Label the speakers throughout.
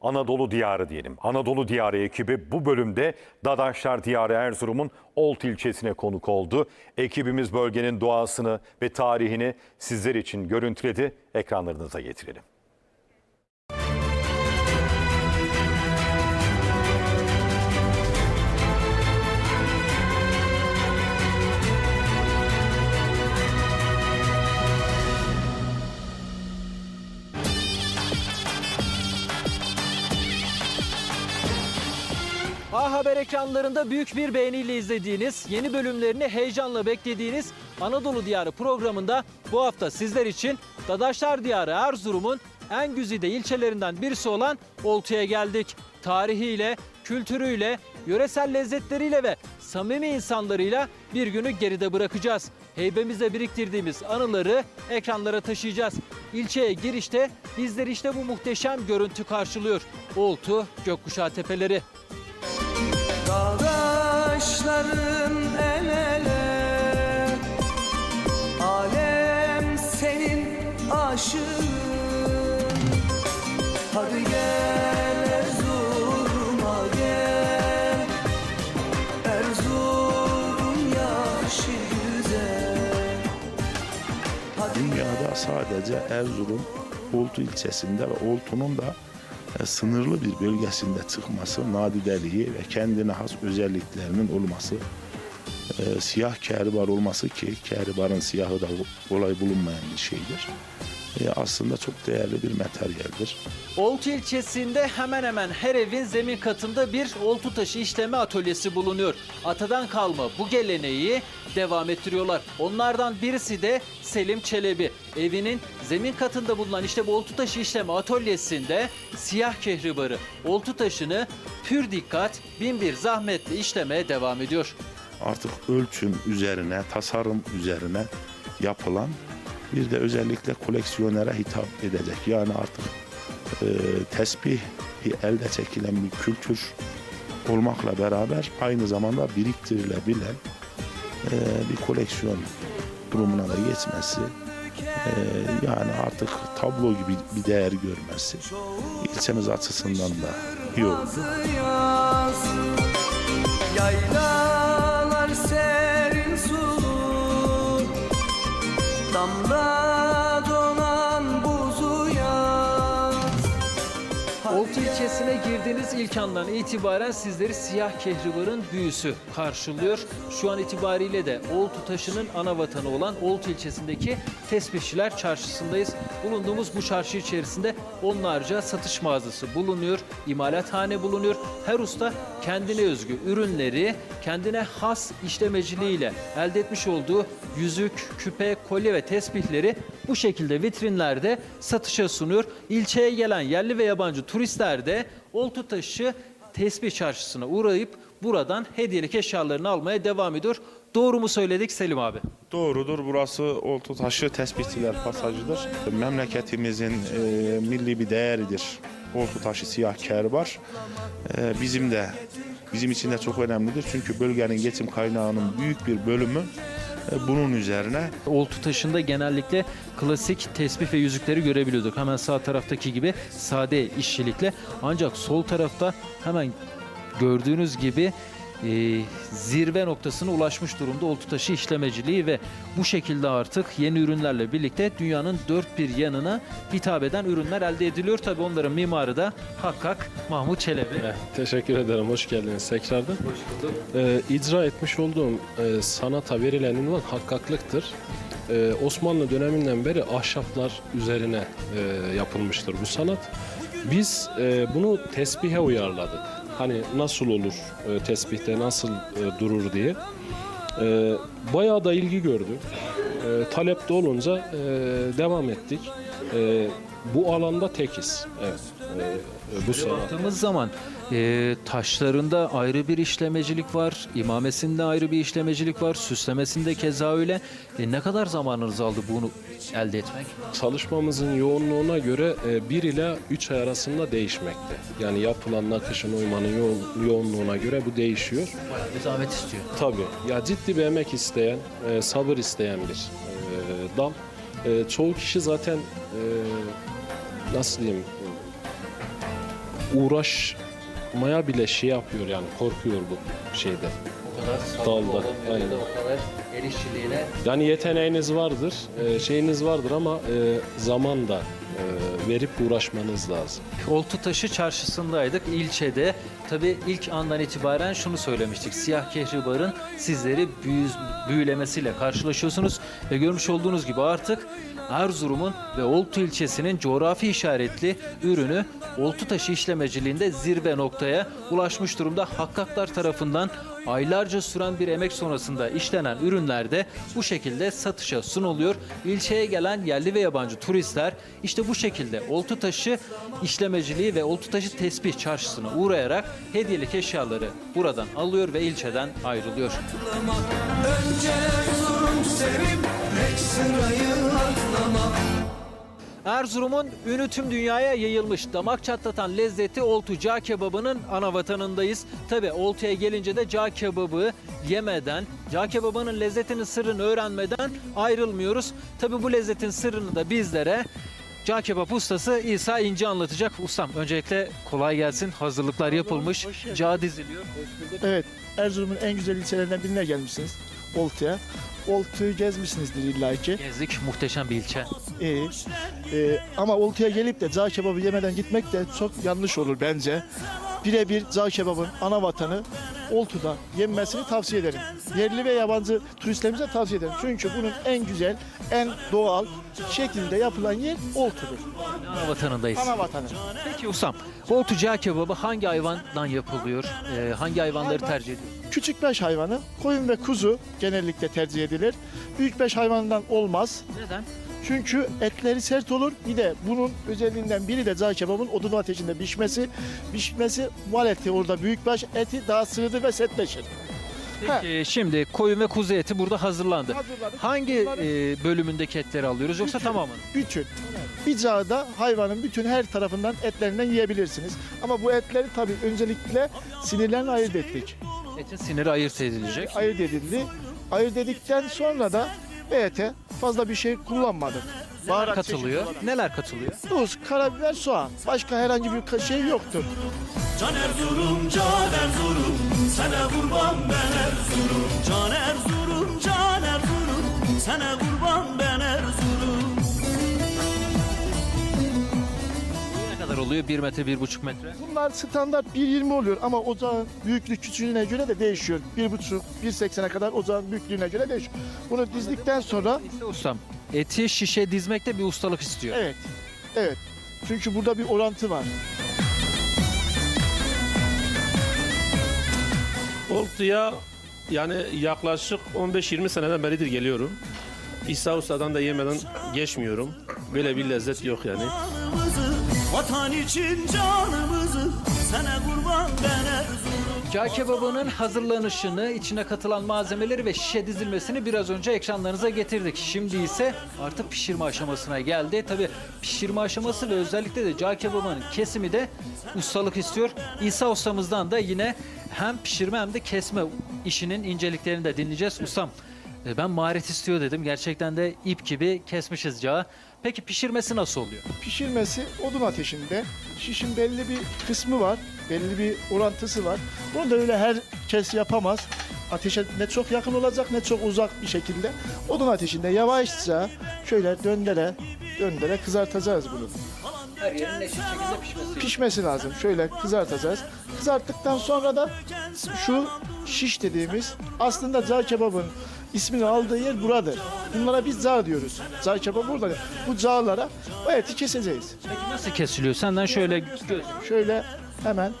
Speaker 1: Anadolu Diyarı diyelim. Anadolu Diyarı ekibi bu bölümde Dadaşlar Diyarı Erzurum'un Olt ilçesine konuk oldu. Ekibimiz bölgenin doğasını ve tarihini sizler için görüntüledi. Ekranlarınıza getirelim.
Speaker 2: Haber ekranlarında büyük bir beğeniyle izlediğiniz, yeni bölümlerini heyecanla beklediğiniz Anadolu Diyarı programında bu hafta sizler için Dadaşlar Diyarı Erzurum'un en güzide ilçelerinden birisi olan Oltu'ya geldik. Tarihiyle, kültürüyle, yöresel lezzetleriyle ve samimi insanlarıyla bir günü geride bırakacağız. Heybemizde biriktirdiğimiz anıları ekranlara taşıyacağız. İlçeye girişte bizleri işte bu muhteşem görüntü karşılıyor. Oltu Gökkuşağı Tepeleri.
Speaker 3: Dünyada sadece Erzurum Oltu ilçesinde ve Oltu'nun da e, sınırlı bir bölgesinde çıkması, nadideliği ve kendine has özelliklerinin olması, e, siyah kehribar olması ki kehribarın siyahı da kolay bulunmayan bir şeydir. E, aslında çok değerli bir materyaldir.
Speaker 2: Oltu ilçesinde hemen hemen her evin zemin katında bir oltu taşı işleme atölyesi bulunuyor. Atadan kalma bu geleneği devam ettiriyorlar. Onlardan birisi de Selim Çelebi. Evinin zemin katında bulunan işte bu oltu taşı işleme atölyesinde siyah kehribarı, oltu taşını pür dikkat, bin bir zahmetle işlemeye devam ediyor.
Speaker 3: Artık ölçüm üzerine, tasarım üzerine yapılan bir de özellikle koleksiyonere hitap edecek. Yani artık e, tesbih elde çekilen bir kültür olmakla beraber aynı zamanda biriktirilebilen e, bir koleksiyon durumuna da geçmesi e, yani artık tablo gibi bir değer görmesi ilçemiz açısından da iyi oldu.
Speaker 2: İlçesine girdiğiniz ilk andan itibaren sizleri siyah kehribarın büyüsü karşılıyor. Şu an itibariyle de Oltu taşının ana vatanı olan Oltu ilçesindeki Tesbihçiler Çarşısı'ndayız. Bulunduğumuz bu çarşı içerisinde onlarca satış mağazası bulunuyor, imalathane bulunuyor. Her usta kendine özgü ürünleri kendine has işlemeciliğiyle elde etmiş olduğu yüzük, küpe, kolye ve tesbihleri bu şekilde vitrinlerde satışa sunuyor. İlçeye gelen yerli ve yabancı turistler de Oltutaşı Tesbih Çarşısı'na uğrayıp buradan hediyelik eşyalarını almaya devam ediyor. Doğru mu söyledik Selim abi?
Speaker 3: Doğrudur. Burası Oltu Taşı Tespihçiler Pasajı'dır. Memleketimizin e, milli bir değeridir. Oltu Taşı siyah kerbar. E, bizim de bizim için de çok önemlidir. Çünkü bölgenin geçim kaynağının büyük bir bölümü e, bunun üzerine.
Speaker 2: Oltu taşında genellikle klasik tesbih ve yüzükleri görebiliyorduk. Hemen sağ taraftaki gibi sade işçilikle. Ancak sol tarafta hemen gördüğünüz gibi e, zirve noktasına ulaşmış durumda oltu taşı işlemeciliği ve bu şekilde artık yeni ürünlerle birlikte dünyanın dört bir yanına hitap eden ürünler elde ediliyor. Tabii onların mimarı da Hakkak Mahmut Çelebi.
Speaker 4: Eh, Teşekkür ederim. Hoş geldiniz tekrardan. Ee, icra etmiş olduğum e, sanata verilen ünvan hakkaklıktır. Ee, Osmanlı döneminden beri ahşaplar üzerine e, yapılmıştır bu sanat. Biz e, bunu tesbihe uyarladık. Hani nasıl olur e, tesbihte nasıl e, durur diye. E, bayağı da ilgi gördü. E, talep de olunca e, devam ettik. E, bu alanda tekiz. Evet. E, bu sanat.
Speaker 2: Baktığımız zaman e, taşlarında ayrı bir işlemecilik var, imamesinde ayrı bir işlemecilik var, süslemesinde keza öyle. E, ne kadar zamanınız aldı bunu elde etmek?
Speaker 4: Çalışmamızın yoğunluğuna göre 1 ile 3 ay arasında değişmekte. Yani yapılan nakışın uymanın yo- yoğunluğuna göre bu değişiyor.
Speaker 2: Bayağı bir zahmet istiyor.
Speaker 4: Tabii ya ciddi bir emek isteyen, e, sabır isteyen bir e, dal. E, çoğu kişi zaten e, nasıl diyeyim uğraşmaya bile şey yapıyor yani korkuyor bu şeyde.
Speaker 2: O kadar sabırlı
Speaker 4: Dalda, aynen.
Speaker 2: o kadar el işçiliğine
Speaker 4: Yani yeteneğiniz vardır, e, şeyiniz vardır ama e, zaman da verip uğraşmanız lazım.
Speaker 2: Oltutaşı çarşısındaydık ilçede. Tabii ilk andan itibaren şunu söylemiştik. Siyah kehribarın sizleri büyü, büyülemesiyle karşılaşıyorsunuz. Ve görmüş olduğunuz gibi artık Erzurum'un ve Oltu ilçesinin coğrafi işaretli ürünü oltu taşı işlemeciliğinde zirve noktaya ulaşmış durumda. Hakkaklar tarafından aylarca süren bir emek sonrasında işlenen ürünler de bu şekilde satışa sunuluyor. İlçeye gelen yerli ve yabancı turistler işte bu şekilde oltu taşı işlemeciliği ve oltu taşı tesbih çarşısına uğrayarak hediyelik eşyaları buradan alıyor ve ilçeden ayrılıyor.
Speaker 5: Önce Erzurum sevip Tek sırayı atlama
Speaker 2: Erzurum'un ünü tüm dünyaya yayılmış damak çatlatan lezzeti Oltu Cağ Kebabı'nın ana vatanındayız. Tabi Oltu'ya gelince de cağ kebabı yemeden, cağ kebabının lezzetinin sırrını öğrenmeden ayrılmıyoruz. Tabi bu lezzetin sırrını da bizlere cağ kebap ustası İsa İnce anlatacak. Ustam öncelikle kolay gelsin. Hazırlıklar yapılmış. Cağ diziliyor.
Speaker 6: Evet, Erzurum'un en güzel ilçelerinden birine gelmişsiniz. Oltu'ya. Oltu'yu gezmişsinizdir illaki.
Speaker 2: Gezdik. Muhteşem bir ilçe.
Speaker 6: İyi. Ee, ama Oltu'ya gelip de cağ kebabı yemeden gitmek de çok yanlış olur bence. Birebir cağ kebabın ana vatanı Oltu'da yenmesini tavsiye ederim. Yerli ve yabancı turistlerimize tavsiye ederim. Çünkü bunun en güzel, en doğal şekilde yapılan yer Oltu'dur.
Speaker 2: Ana vatanındayız.
Speaker 6: Ana vatanı.
Speaker 2: Peki ustam, Oltu cağ kebabı hangi hayvandan yapılıyor? Ee, hangi hayvanları
Speaker 6: Hayvan-
Speaker 2: tercih ediyor?
Speaker 6: Küçük beş hayvanı, koyun ve kuzu genellikle tercih edilir. Büyük beş hayvandan olmaz.
Speaker 2: Neden?
Speaker 6: Çünkü etleri sert olur. Bir de bunun özelliğinden biri de cağ kebabın odun ateşinde pişmesi. Pişmesi mal eti orada büyükbaş eti daha sığdır ve sertleşir.
Speaker 2: Peki şimdi koyun ve kuzu eti burada hazırlandı.
Speaker 6: Hazırladık.
Speaker 2: Hangi
Speaker 6: Bunları
Speaker 2: e, bölümündeki etleri alıyoruz yoksa
Speaker 6: Bütün.
Speaker 2: tamamını?
Speaker 6: bütün bir cağda hayvanın bütün her tarafından etlerinden yiyebilirsiniz. Ama bu etleri tabii öncelikle sinirlerini ayırt ettik.
Speaker 2: Etin siniri ayırt edilecek.
Speaker 6: Ayırt edildi. Ayırt edildikten sonra da ete fazla bir şey kullanmadık.
Speaker 2: Neler katılıyor? Neler katılıyor?
Speaker 6: Tuz, karabiber, soğan. Başka herhangi bir şey yoktur.
Speaker 7: Can Erzurum, Can Erzurum, sana kurban ben Erzurum. Can Erzurum, Can Erzurum, sana kurban ben Erzurum.
Speaker 2: Oluyor? 1 metre, 1,5 metre.
Speaker 6: Bunlar standart 1.20 oluyor ama ocağın büyüklük küçüklüğüne göre de değişiyor. 1.5, 1.80'e kadar ocağın büyüklüğüne göre değişiyor. Bunu dizdikten sonra
Speaker 2: İşte ustam, eti şişe dizmekte bir ustalık istiyor.
Speaker 6: evet, evet. Çünkü burada bir orantı var.
Speaker 8: Oltu'ya yani yaklaşık 15-20 seneden beridir geliyorum. İsa Usta'dan da yemeden geçmiyorum. Böyle bir lezzet yok yani.
Speaker 7: Vatan için canımızı, sana kurban ben Erzurum.
Speaker 2: Cağ kebabının hazırlanışını, içine katılan malzemeleri ve şişe dizilmesini biraz önce ekranlarınıza getirdik. Şimdi ise artık pişirme aşamasına geldi. Tabi pişirme aşaması ve özellikle de cağ kebabının kesimi de ustalık istiyor. İsa ustamızdan da yine hem pişirme hem de kesme işinin inceliklerini de dinleyeceğiz. Ustam e, ben maharet istiyor dedim. Gerçekten de ip gibi kesmişiz cağı. Peki pişirmesi nasıl oluyor?
Speaker 6: Pişirmesi odun ateşinde. Şişin belli bir kısmı var, belli bir orantısı var. Bunu da öyle herkes yapamaz. Ateşe ne çok yakın olacak ne çok uzak bir şekilde. Odun ateşinde yavaşça şöyle döndere döndere kızartacağız bunu.
Speaker 2: Her yerin eşit şekilde pişmesi.
Speaker 6: pişmesi lazım. Şöyle kızartacağız. Kızarttıktan sonra da şu şiş dediğimiz aslında cağ kebabın ismini aldığı yer buradır. Bunlara biz cağ diyoruz. Cağ kebabı burada. Bu cağlara o eti keseceğiz.
Speaker 2: Peki nasıl kesiliyor? Senden şöyle göz.
Speaker 6: Şöyle hemen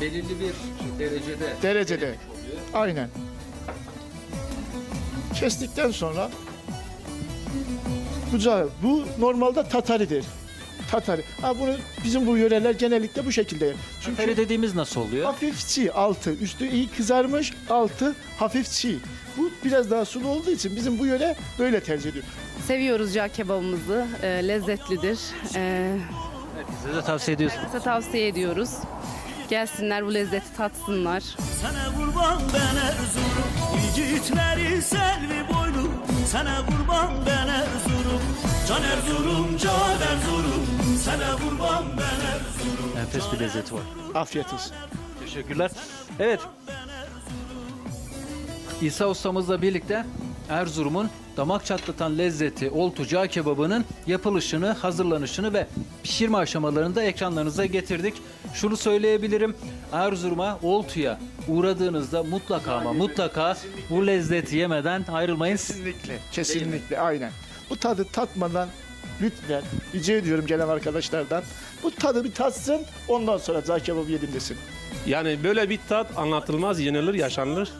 Speaker 2: Belirli bir derecede.
Speaker 6: derecede. Aynen. Kestikten sonra bu cağ, bu normalde tataridir. Tatari. Ha bunu bizim bu yöreler genellikle bu şekilde. yer. Çünkü
Speaker 2: Feri dediğimiz nasıl oluyor?
Speaker 6: Hafif çiğ altı. Üstü iyi kızarmış, altı hafif çiğ. Bu biraz daha sulu olduğu için bizim bu yöre böyle tercih ediyor.
Speaker 9: Seviyoruz cağ kebabımızı. E, lezzetlidir. E,
Speaker 2: Size de tavsiye ediyorsun.
Speaker 9: size tavsiye ediyoruz. Gelsinler bu lezzeti tatsınlar.
Speaker 7: Sana kurban ben Erzurum. Yiğitleri selvi boylu, sana kurban ben Erzurum. Can Erzurum, Can Erzurum, Sana kurban ben Erzurum
Speaker 2: Enfes bir lezzeti var.
Speaker 6: Afiyet olsun.
Speaker 2: Teşekkürler. Evet. İsa ustamızla birlikte Erzurum'un damak çatlatan lezzeti oltu cağ kebabının yapılışını, hazırlanışını ve pişirme aşamalarını da ekranlarınıza getirdik. Şunu söyleyebilirim. Erzurum'a, Oltu'ya uğradığınızda mutlaka ama mutlaka bu lezzeti yemeden ayrılmayın.
Speaker 6: Kesinlikle. Kesinlikle aynen. Bu tadı tatmadan lütfen rica ediyorum gelen arkadaşlardan. Bu tadı bir tatsın ondan sonra cağ kebabı yedim desin.
Speaker 8: Yani böyle bir tat anlatılmaz, yenilir, yaşanılır.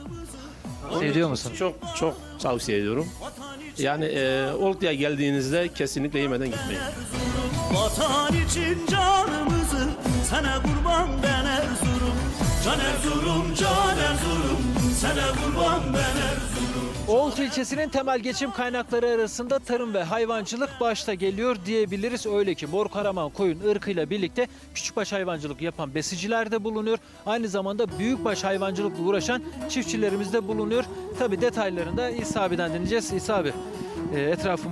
Speaker 2: Seviyor musun?
Speaker 8: Çok çok tavsiye ediyorum. Yani e, Oltu'ya geldiğinizde kesinlikle yemeden gitmeyin.
Speaker 7: Vatan için canımızı Sana kurban ben Erzurum Can Erzurum, can Erzurum
Speaker 2: ilçesinin temel geçim kaynakları arasında tarım ve hayvancılık başta geliyor diyebiliriz. Öyle ki Mor Karaman koyun ırkıyla birlikte küçükbaş hayvancılık yapan besiciler de bulunuyor. Aynı zamanda büyükbaş hayvancılıkla uğraşan çiftçilerimiz de bulunuyor. Tabi detaylarını da İsa abiden dinleyeceğiz. İsa abi e, etrafımız